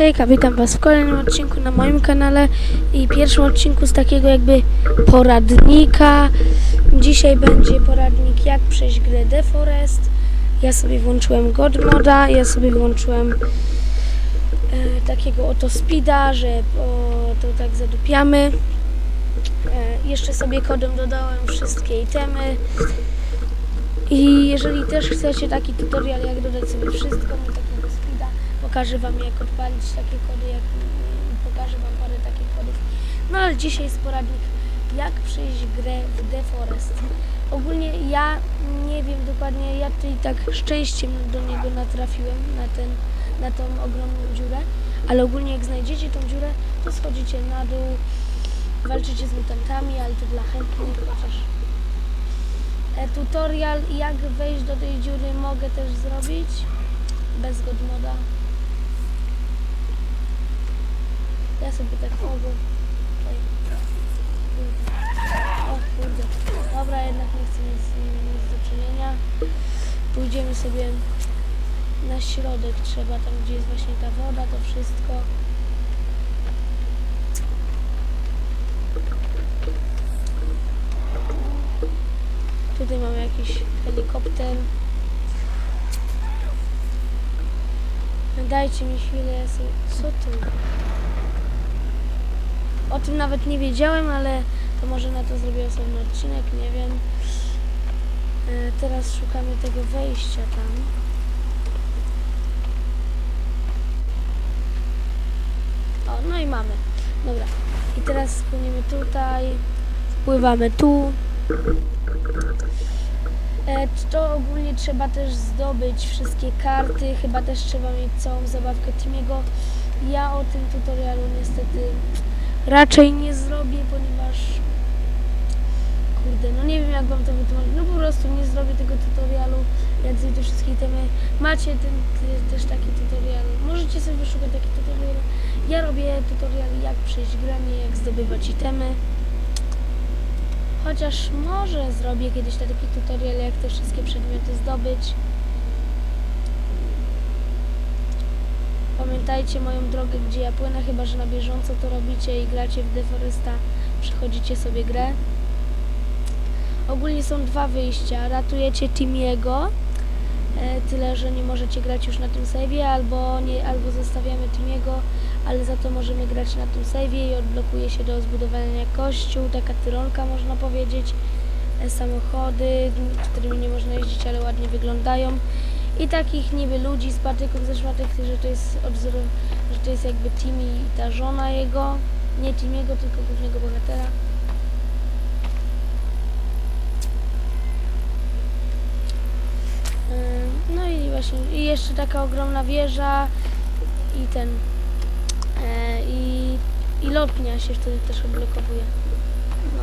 Hejka, witam Was w kolejnym odcinku na moim kanale i pierwszym odcinku z takiego jakby poradnika. Dzisiaj będzie poradnik jak przejść grę The Forest. Ja sobie włączyłem God Moda, ja sobie włączyłem e, takiego oto speeda, że o, to tak zadupiamy. E, jeszcze sobie kodem dodałem wszystkie itemy. I jeżeli też chcecie taki tutorial, jak dodać sobie wszystko speeda, pokażę Wam jak odpalić takie kody, jak pokażę Wam parę takich kodów. No ale dzisiaj jest poradnik, jak przejść grę w The Forest. Ogólnie ja nie wiem dokładnie, ja tutaj tak szczęściem do niego natrafiłem, na, ten, na tą ogromną dziurę, ale ogólnie jak znajdziecie tą dziurę, to schodzicie na dół, walczycie z mutantami, ale to dla chętnych, chociaż e, tutorial jak wejść do tej dziury mogę też zrobić bez godmoda. Ja sobie tak mogę. O kurde. Dobra, jednak nie chcę nimi nic do czynienia. Pójdziemy sobie na środek trzeba, tam gdzie jest właśnie ta woda, to wszystko. Tutaj mamy jakiś helikopter. Dajcie mi chwilę, ja sobie... Co to? O tym nawet nie wiedziałem, ale to może na to zrobię osobny odcinek, nie wiem. E, teraz szukamy tego wejścia tam. O, no i mamy. Dobra. I teraz spłyniemy tutaj. Wpływamy tu. E, to ogólnie trzeba też zdobyć wszystkie karty, chyba też trzeba mieć całą zabawkę Timiego. Ja o tym tutorialu niestety raczej nie zrobię, ponieważ kurde, no nie wiem jak wam to wytłumaczyć, no po prostu nie zrobię tego tutorialu, jak te wszystkie temy. Macie ten, też taki tutorial, możecie sobie wyszukać taki tutorial. Ja robię tutorial jak przejść grę, nie jak zdobywać itemy. Chociaż może zrobię kiedyś taki tutorial, jak te wszystkie przedmioty zdobyć. Pamiętajcie moją drogę, gdzie ja płynę, chyba że na bieżąco to robicie i gracie w Deforesta, przechodzicie sobie grę. Ogólnie są dwa wyjścia. Ratujecie Timiego, e, tyle że nie możecie grać już na tym save'ie, albo, albo zostawiamy Timiego, ale za to możemy grać na tym save'ie i odblokuje się do zbudowania kościół, taka tyronka można powiedzieć, e, samochody, którymi nie można jeździć, ale ładnie wyglądają i takich niby ludzi z patyków ze szmatek, że to jest odwzór, że to jest jakby Timmy i ta żona jego, nie Timiego, tylko głównego bohatera. Ym, No i właśnie, i jeszcze taka ogromna wieża i ten, e, i, i lotnia się wtedy też odblokowuje. No.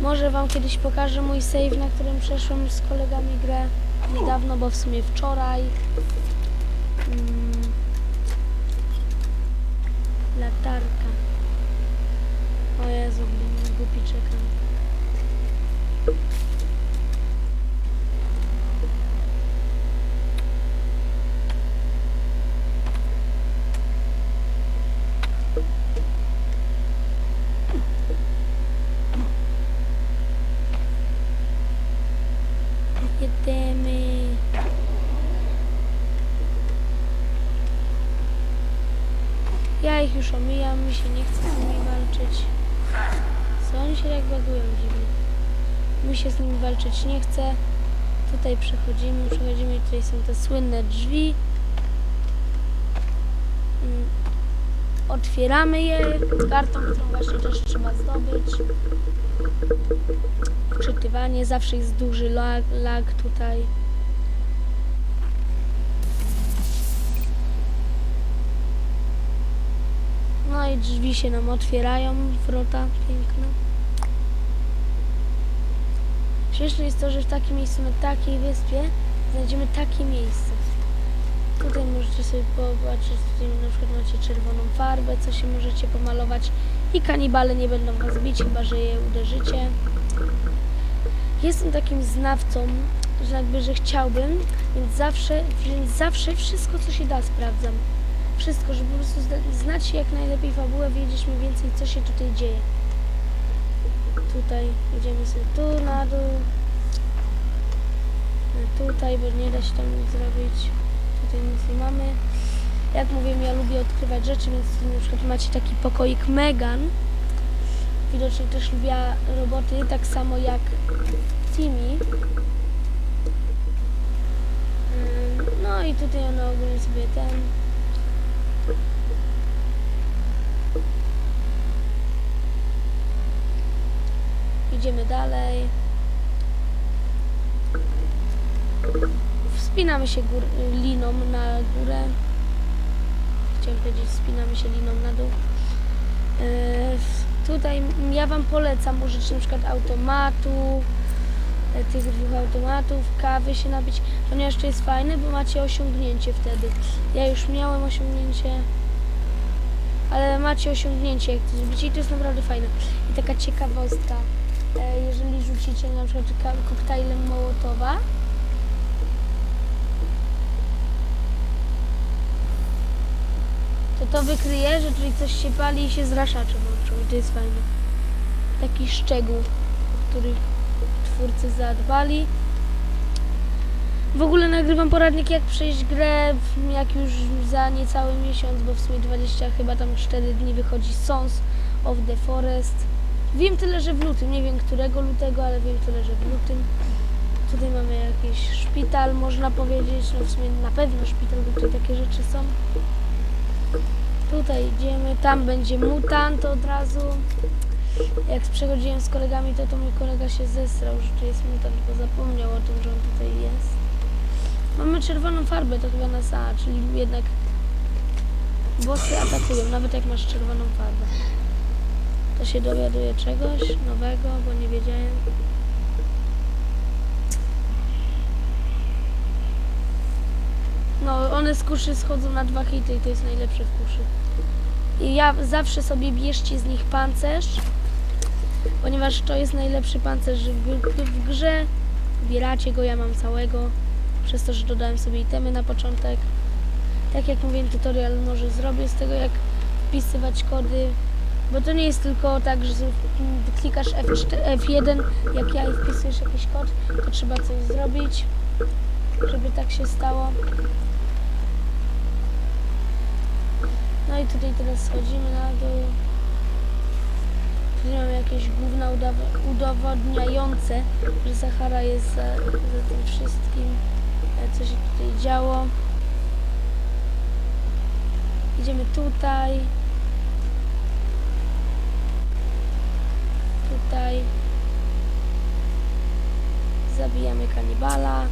Może Wam kiedyś pokażę mój save, na którym przeszłem z kolegami grę niedawno, bo w sumie wczoraj. Mm. Latarka. O Jezu, głupi czekam. Jedziemy. Ja ich już omijam, mi się nie chce z nimi walczyć. Co oni się tak bagują dziwnie? Mi się z nimi walczyć nie chce. Tutaj przechodzimy, przechodzimy tutaj są te słynne drzwi. Mm. Otwieramy je kartą, którą właśnie też trzeba zdobyć. Wczytywanie, zawsze jest duży lag, lag tutaj. I drzwi się nam otwierają, wrota piękne. Śmieszne jest to, że w takim miejscu, na takiej wyspie znajdziemy takie miejsce. Tutaj możecie sobie popatrzeć, tutaj na przykład macie czerwoną farbę, co się możecie pomalować i kanibale nie będą was bić, chyba że je uderzycie. Jestem takim znawcą, że jakby, że chciałbym, więc zawsze, więc zawsze wszystko, co się da, sprawdzam. Wszystko, żeby po prostu zna- znać jak najlepiej fabułę, wiedzieć mniej więcej co się tutaj dzieje. Tutaj idziemy sobie tu na dół. Tutaj, bo nie da się tam nic zrobić. Tutaj nic nie mamy. Jak mówiłem, ja lubię odkrywać rzeczy, więc na przykład macie taki pokoik Megan. Widocznie też lubiła roboty, tak samo jak Timmy. Ym, No i tutaj ona ogólnie sobie ten. Idziemy dalej. Wspinamy się gór, liną na górę. Chciałem powiedzieć, wspinamy się liną na dół. Yy, tutaj ja Wam polecam użyć na przykład automatu, e, tych dwóch automatów, kawy się napić, ponieważ to jest fajne, bo macie osiągnięcie wtedy. Ja już miałem osiągnięcie, ale macie osiągnięcie, jak to zrobicie i to jest naprawdę fajne. I taka ciekawostka, e, jeżeli rzucicie na przykład koktajlem Mołotowa, to to wykryje, że tutaj coś się pali i się zraszacze włączą i to jest fajne. Taki szczegół, który twórcy zadbali. W ogóle nagrywam poradnik jak przejść grę, jak już za niecały miesiąc, bo w sumie 20 chyba tam 4 dni wychodzi Sons of the Forest. Wiem tyle, że w lutym, nie wiem którego lutego, ale wiem tyle, że w lutym. Tutaj mamy jakiś szpital, można powiedzieć, no w sumie na pewno szpital, bo tutaj takie rzeczy są. Tutaj idziemy, tam będzie mutant od razu. Jak przechodziłem z kolegami, to, to mój kolega się zesrał, że tu jest mutant, bo zapomniał o tym, że on tutaj jest. Mamy czerwoną farbę, to chyba nas A, czyli jednak bossy atakują, nawet jak masz czerwoną farbę. To się dowiaduje czegoś nowego, bo nie wiedziałem. No, one z kuszy schodzą na dwa hity i to jest najlepsze w kuszy. I ja zawsze sobie bierzcie z nich pancerz, ponieważ to jest najlepszy pancerz w, w grze. Bieracie go, ja mam całego, przez to, że dodałem sobie itemy na początek. Tak jak mówiłem, tutorial może zrobię z tego, jak wpisywać kody, bo to nie jest tylko tak, że klikasz F4, F1, jak ja i wpisujesz jakiś kod, to trzeba coś zrobić, żeby tak się stało. No i tutaj teraz schodzimy na dół. Tutaj mamy jakieś udaw- udowodniające, że Sahara jest za, za tym wszystkim, e, co się tutaj działo. Idziemy tutaj. Tutaj. Zabijamy kanibala.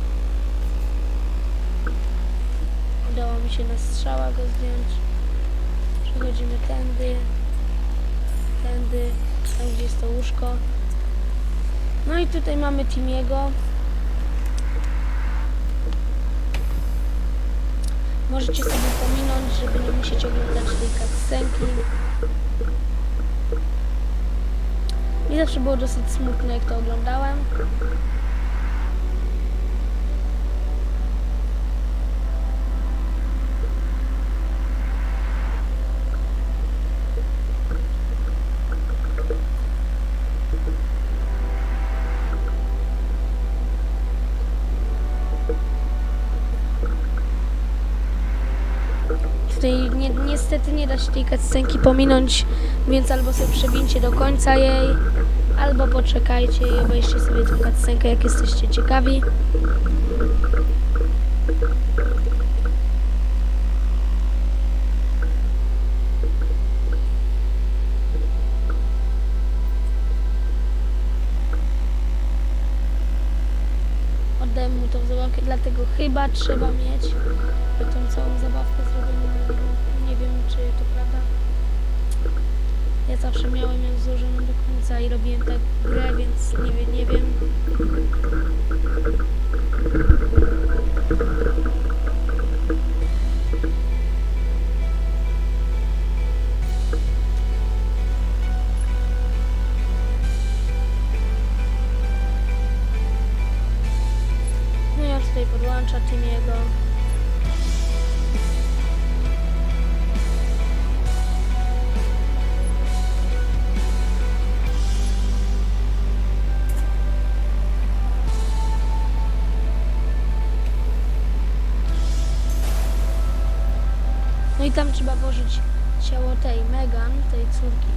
Udało mi się na strzała go zdjąć. Przechodzimy tędy, tędy, tam gdzie jest to łóżko. No i tutaj mamy Timiego. Możecie sobie pominąć, żeby nie musieć oglądać tej cutscenki. Mi zawsze było dosyć smutne, jak to oglądałem. Tutaj ni niestety nie da się tej cutscenki pominąć, więc albo sobie przewincie do końca jej, albo poczekajcie i obejrzcie sobie tę cutscenkę, jak jesteście ciekawi. Oddałem mu tą zabawkę, dlatego chyba trzeba mieć tą całą zabawkę zrobioną. Zawsze miałem ją złożoną do końca i robiłem tak grę, więc nie nie wiem. No i tam trzeba włożyć ciało tej Megan, tej córki.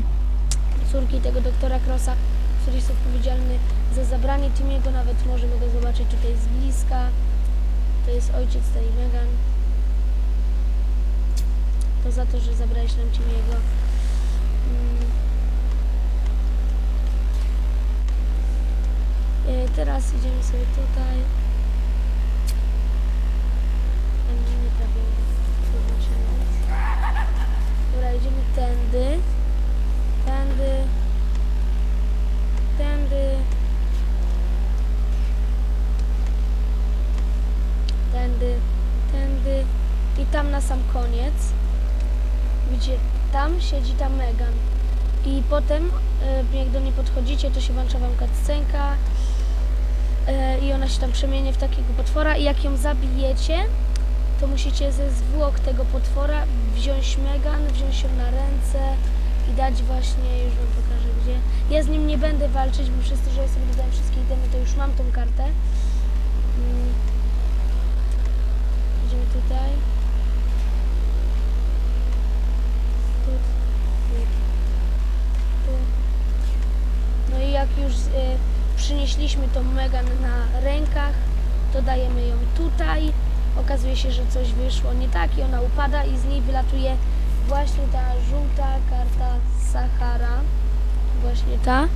córki tego doktora Crossa, który jest odpowiedzialny za zabranie Timiego. Nawet możemy go zobaczyć tutaj z bliska. To jest ojciec tej Megan. To za to, że zabrałeś nam Timiego. Mm. E, Teraz idziemy sobie tutaj. Będziemy prawie zobaczymy. Dobra, idziemy tędy. Tędy. Tędy. Tędy. Tędy. I tam na sam koniec. Widzicie, tam siedzi ta Megan. I potem, e, jak do niej podchodzicie, to się włącza wam cutscenka e, i ona się tam przemieni w takiego potwora i jak ją zabijecie, to musicie ze zwłok tego potwora wziąć Megan, wziąć ją na ręce i dać właśnie, już wam pokażę gdzie. Ja z nim nie będę walczyć, bo przez to, że ja sobie dodałem wszystkie itemy, to już mam tą kartę. Mm. Idziemy tutaj. Tu, tu, tu. No i jak już e, przynieśliśmy tą Megan na rękach, to dajemy ją tutaj. Okazuje się, że coś wyszło nie tak i ona upada i z niej wylatuje właśnie ta żółta karta Sahara. Właśnie ta,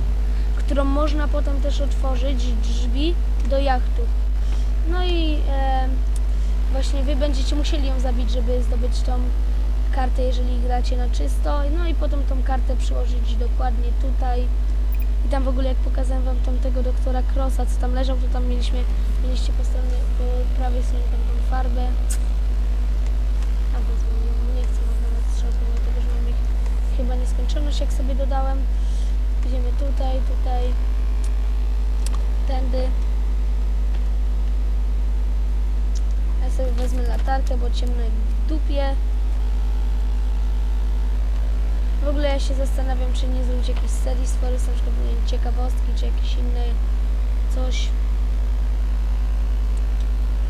którą można potem też otworzyć drzwi do jachtu. No i e, właśnie wy będziecie musieli ją zabić, żeby zdobyć tą kartę, jeżeli gracie na czysto. No i potem tą kartę przyłożyć dokładnie tutaj. I tam w ogóle jak pokazałem wam tamtego doktora Crossa, co tam leżał, to tam mieliśmy, mieliście po, stronie, po prawej stronie tam tą farbę. A ją, nie chcę mam nawet strzał, dlatego że mam ich chyba nieskończoność, jak sobie dodałem. Idziemy tutaj, tutaj, tędy. Ja sobie wezmę latarkę, bo ciemno w dupie. W ogóle ja się zastanawiam, czy nie zrobić jakiejś serii z Forest, na przykład nie ciekawostki, czy jakieś inne coś.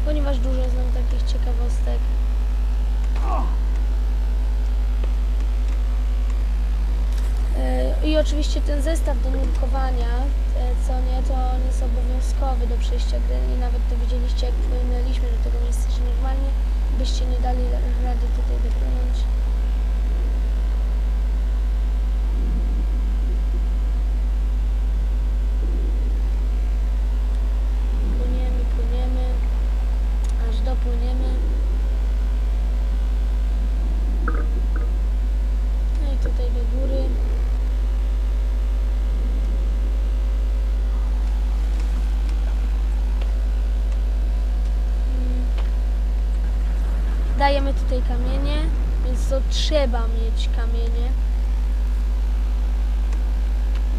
Ponieważ dużo znam takich ciekawostek. E, I oczywiście ten zestaw do nurkowania, e, co nie, to on jest obowiązkowy do przejścia gry i nawet to widzieliście, jak płynęliśmy do tego miejsca, że normalnie byście nie dali rady tutaj dopłynąć. Płyniemy, płyniemy, aż dopłyniemy. No i tutaj do góry. Mm. Dajemy tutaj kamienie, więc to trzeba mieć kamienie.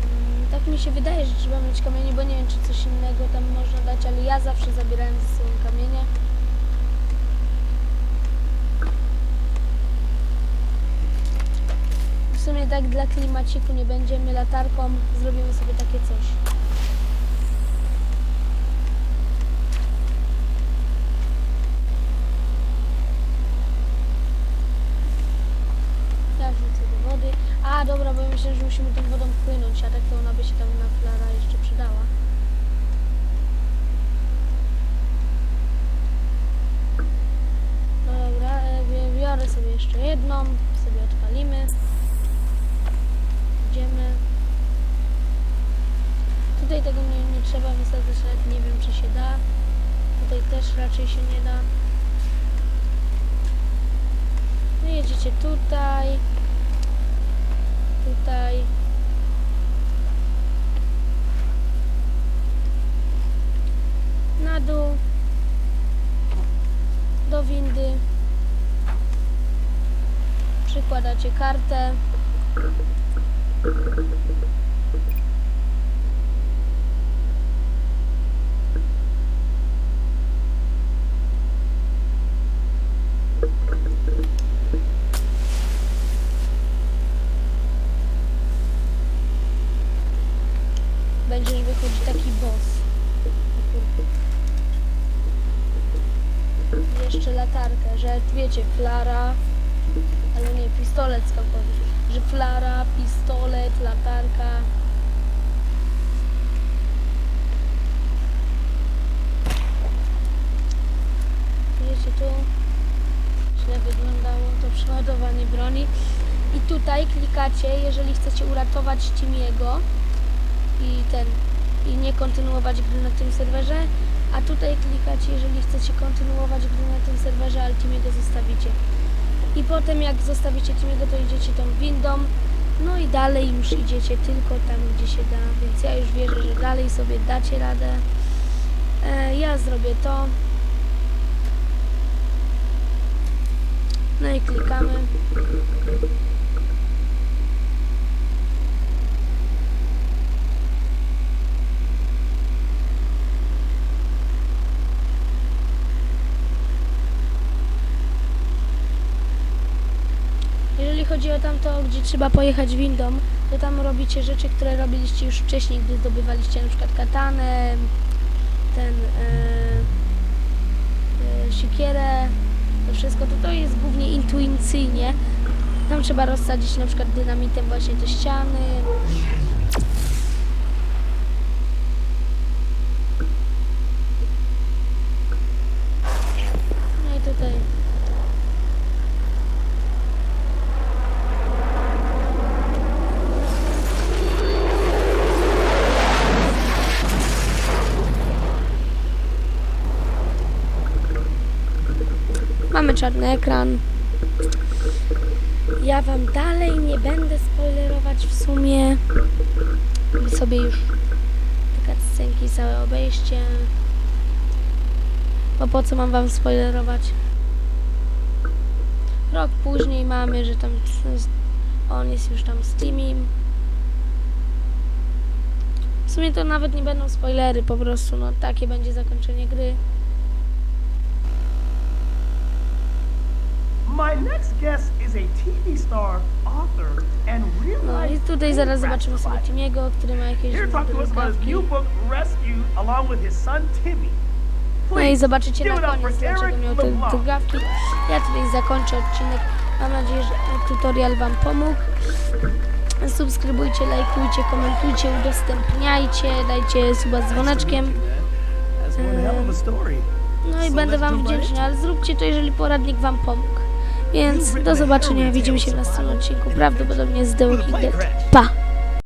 Mm, Tak mi się wydaje, że trzeba mieć kamienie, bo nie wiem, czy coś innego tam można dać, ale ja zawsze zabierałem ze sobą kamienie. W sumie tak dla klimaciku nie będziemy latarką, zrobimy sobie takie coś. Ja wrzucę do wody. A dobra, bo ja myślę, że musimy tą wodą płynąć, a tak to ona by się tam na flara jeszcze przydała. No dobra, e, bi- biorę sobie jeszcze jedną, sobie odpalimy. Idziemy. Tutaj tego nie, nie trzeba wysadzać, nawet nie wiem czy się da. Tutaj też raczej się nie da. No jedziecie tutaj. Tutaj. Na dół. Do windy. Przykładacie kartę. Flara, ale nie, pistolet skokowy, że flara, pistolet, latarka. Wiecie, tu źle wyglądało to przeładowanie broni. I tutaj klikacie, jeżeli chcecie uratować Timiego i ten i nie kontynuować gry na tym serwerze, a tutaj klikacie, jeżeli chcecie kontynuować gry na tym serwerze, ale Timiego zostawicie. I potem jak zostawicie Timiego, to idziecie tą windą, no i dalej już idziecie tylko tam, gdzie się da, więc ja już wierzę, że dalej sobie dacie radę. E, ja zrobię to. No i klikamy. Jeżeli chodzi o tamto, gdzie trzeba pojechać windą, to tam robicie rzeczy, które robiliście już wcześniej, gdy zdobywaliście na przykład katanę, ten e, siekierę, to wszystko, to to jest głównie intuicyjnie. Tam trzeba rozsadzić na przykład dynamitem właśnie te ściany. No i tutaj Mamy czarny ekran. Ja wam dalej nie będę spoilerować w sumie. Sobie już te cutscenki całe obejście. Bo po co mam wam spoilerować? Rok później mamy, że tam on jest już tam z Teamim. W sumie to nawet nie będą spoilery, po prostu no takie będzie zakończenie gry. No i tutaj zaraz zobaczymy sobie. Timiego, który ma jakieś Timmy. No i zobaczycie na koniec, dlaczego miał te drgawki. Ja tutaj zakończę odcinek. Mam nadzieję, że tutorial Wam pomógł. Subskrybujcie, lajkujcie, komentujcie, udostępniajcie, dajcie suba z dzwoneczkiem. No i będę Wam wdzięczny, ale zróbcie to, jeżeli poradnik Wam pomógł. Więc do zobaczenia, widzimy się w następnym odcinku, prawdopodobnie z The Walking Dead. Pa!